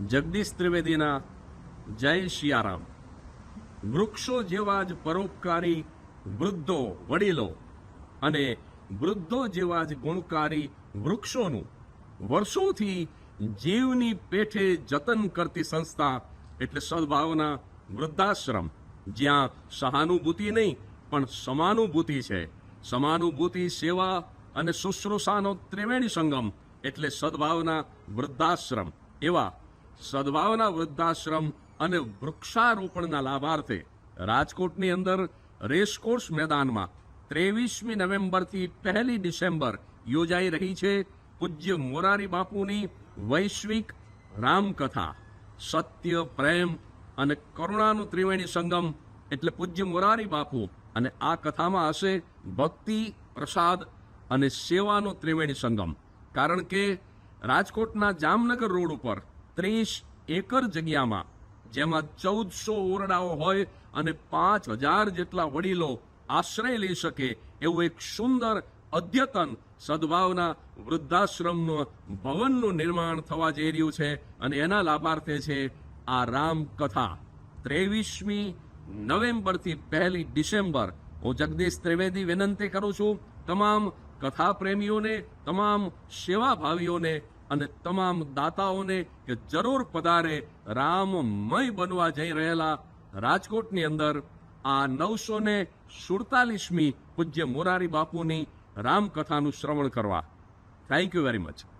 જગદીશ ત્રિવેદીના જય શિયારામ. વૃક્ષો જેવા જ પરોપકારી વૃદ્ધો વડીલો અને વૃદ્ધો જેવા જ ગુણકારી વૃક્ષોનું વર્ષોથી જીવની પેઠે જતન કરતી સંસ્થા એટલે સદભાવના વૃદ્ધાશ્રમ. જ્યાં સહાનુભૂતિ નહીં, પણ સમાનુભૂતિ છે. સમાનુભૂતિ સેવા અને શુશ્રૂષાનો ત્રિવેણી સંગમ એટલે સદભાવના વૃદ્ધાશ્રમ. એવા સદભાવના વૃદ્ધાશ્રમ અને વૃક્ષારોપણના લાભાર્થે રાજકોટની અંદર રેસકોર્સ મેદાનમાં ત્રેવીસમી નવેમ્બરથી પહેલી ડિસેમ્બર યોજાઈ રહી છે પૂજ્ય મોરારી બાપુની વૈશ્વિક રામકથા, સત્ય, પ્રેમ અને કરુણાનું ત્રિવેણી સંગમ એટલે પૂજ્ય મોરારી બાપુ. અને આ કથામાં હશે ભક્તિ, પ્રસાદ અને સેવાનો ત્રિવેણી સંગમ. કારણ કે રાજકોટના જામનગર રોડ ઉપર ત્રીસ એકર જગ્યામાં, જેમાં ચૌદસો ઓરડાઓ હોય અને પાંચ હજાર જેટલા વડીલો આશ્રય લઈ શકે એવું એક સુંદર અદ્યતન સદભાવના વૃદ્ધાશ્રમનું ભવનનું નિર્માણ થવા જઈ રહ્યું છે અને એના લાભાર્થે છે આ રામકથા. ત્રેવીસમી નવેમ્બરથી પહેલી ડિસેમ્બર. હું જગદીશ ત્રિવેદી વિનંતી કરું છું, તમામ કથા પ્રેમીઓને તમામ સેવાભાવીઓને અને તમામ દાતાઓને કે જરૂર પધારે રામમય બનવા જઈ રહેલા રાજકોટની અંદર આ નવસો ને સુડતાલીસમી પૂજ્ય મોરારી બાપુની રામકથાનું શ્રવણ કરવા. Thank you very much